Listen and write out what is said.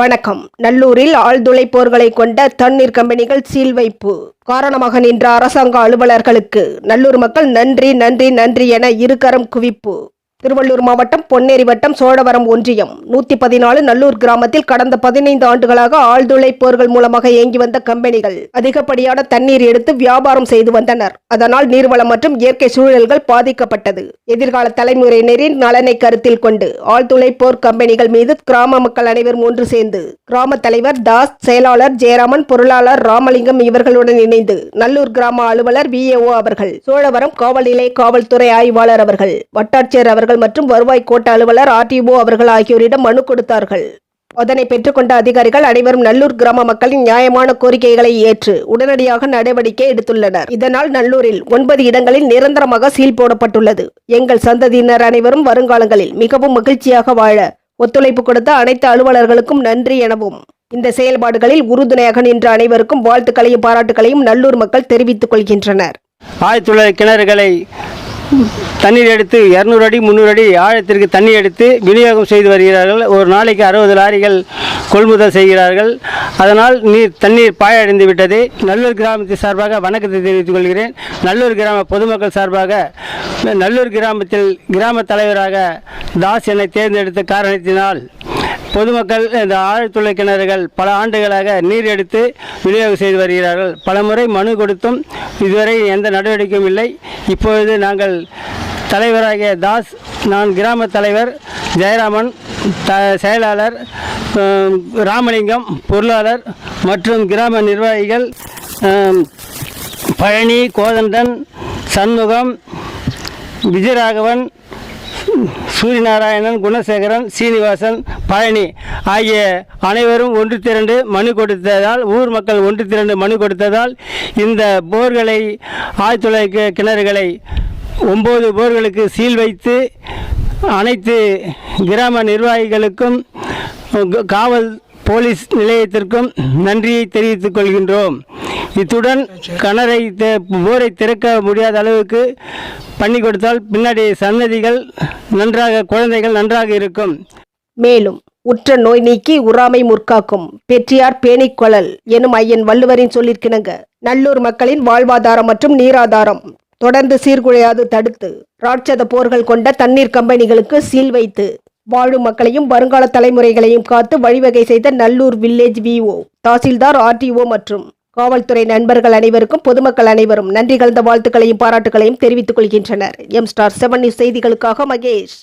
வணக்கம். நல்லூரில் ஆழ்துளை போர்களை கொண்ட தண்ணீர் கம்பெனிகள் சீல் வைப்பு. காரணமாக நின்ற அரசாங்க அலுவலர்களுக்கு நல்லூர் மக்கள் நன்றி நன்றி நன்றி என இருகரம் குவிப்பு. திருவள்ளூர் மாவட்டம் பொன்னேரி வட்டம் சோழவரம் ஒன்றியம். நூத்தி பதினாலு நல்லூர் கிராமத்தில் கடந்த பதினைந்து ஆண்டுகளாக ஆழ்துளை போர்கள் மூலமாக இயங்கி வந்த கம்பெனிகள். அதிகப்படியான தண்ணீர் எடுத்து வியாபாரம் செய்து வந்தனர். அதனால் நீர்வளம் மற்றும் இயற்கை சூழல்கள் பாதிக்கப்பட்டது. எதிர்கால தலைமுறையினரின் நலனை கருத்தில் கொண்டு ஆழ்துளை போர் கம்பெனிகள் மீது கிராம மக்கள் அனைவரும் ஒன்று சேர்ந்து கிராம தலைவர் தாஸ் செயலாளர் ஜெயராமன் பொருளாளர் ராமலிங்கம் இவர்களுடன் இணைந்து நல்லூர் கிராம அலுவலர் விஏஓ அவர்கள் சோழவரம் காவல் நிலைய காவல்துறை ஆய்வாளர் அவர்கள் வட்டாட்சியர் அவர்கள் மற்றும் வருவாய் கோட்ட அலுவலர் ஆர்டிஓ அவர்கள் ஆகியோரிடம் மனு கொடுத்தார்கள். அதனை பெற்றுக்கொண்ட அதிகாரிகள் அனைவரும் நல்லூர் கிராம மக்களின் நியாயமான கோரிக்கைகளை ஏற்று உடனடியாக நடவடிக்கை எடுத்துள்ளனர். இதனால் நல்லூரில் ஒன்பது இடங்களில் நிரந்தரமாக சீல் போடப்பட்டுள்ளது. எங்கள் சந்ததியினர் அனைவரும் வருங்காலங்களில் மிகவும் மகிழ்ச்சியாக வாழ ஒத்துழைப்பு கொடுத்த அனைத்து அலுவலர்களுக்கும் நன்றி எனவும் இந்த செயல்பாடுகளில் உறுதுணையாக நின்ற அனைவருக்கும் வாழ்த்துக்களையும் பாராட்டுகளையும் நல்லூர் மக்கள் தெரிவித்துக் கொள்கின்றனர். ஆழ்துளை கிணறுகளை தண்ணீர் எடுத்து இரநூறு அடி முந்நூறு அடி ஆழத்திற்கு தண்ணீர் எடுத்து விநியோகம் செய்து வருகிறார்கள். ஒரு நாளைக்கு அறுபது லாரிகள் கொள்முதல் செய்கிறார்கள். அதனால் நீர் தண்ணீர் பாழடைந்து விட்டது. நல்லூர் கிராமத்தின் சார்பாக வணக்கத்தை தெரிவித்துக் கொள்கிறேன். நல்லூர் கிராம பொதுமக்கள் சார்பாக நல்லூர் கிராமத்தில் கிராம தலைவராக தாஸ் என்னை தேர்ந்தெடுத்த காரணத்தினால் பொதுமக்கள் இந்த ஆழ்துளை கிணறுகள் பல ஆண்டுகளாக நீர் எடுத்து விநியோகம் செய்து வருகிறார்கள். பலமுறை மனு கொடுத்தும் இதுவரை எந்த நடவடிக்கையும் இல்லை. இப்பொழுது நாங்கள் தலைவராகிய தாஸ் நான் கிராம தலைவர் ஜெயராமன் த செயலாளர் ராமலிங்கம் பொருளாளர் மற்றும் கிராம நிர்வாகிகள் பழனி கோதண்டன் சண்முகம் விஜயராகவன் சூரியநாராயணன் குணசேகரன் சீனிவாசன் பழனி ஆகிய அனைவரும் ஒன்று திரண்டு மனு கொடுத்ததால் ஊர் மக்கள் ஒன்று திரண்டு மனு கொடுத்ததால் இந்த போர்களை ஆழ்துளை கிணறுகளை ஒம்பது போர்களுக்கு சீல் வைத்து அனைத்து கிராம நிர்வாகிகளுக்கும் காவல் போலீஸ் நிலையத்திற்கும் நன்றியை தெரிவித்துக் கொள்கின்றோம். இத்துடன் கணரை போரை திறக்க முடியாத அளவுக்கு பண்ணி கொடுத்தால் பின்னாடி சன்னதிகள் நன்றாக குழந்தைகள் நன்றாக இருக்கும். மேலும் உற்ற நோய் நீக்கி உறாமை முற்காக்கும் பெற்றியார் பேணிக்கொழல் எனும் ஐயன் வள்ளுவரின் சொல்லிற்கிணங்க நல்லூர் மக்களின் வாழ்வாதாரம் மற்றும் நீராதாரம் தொடர்ந்து சீர்குலையாது தடுத்து ராட்சத போர்கள் கொண்ட தண்ணீர் கம்பெனிகளுக்கு சீல் வைத்து வாழும் மக்களையும் வருங்கால தலைமுறைகளையும் காத்து வழிவகை செய்த Nallur village VO tahsildar RDO மற்றும் காவல்துறை நண்பர்கள் அனைவருக்கும் பொதுமக்கள் அனைவரும் நன்றி கலந்த வாழ்த்துக்களையும் பாராட்டுகளையும் தெரிவித்துக் கொள்கின்றனர். எம் ஸ்டார் செவன் நியூஸ் செய்திகளுக்காக மகேஷ்.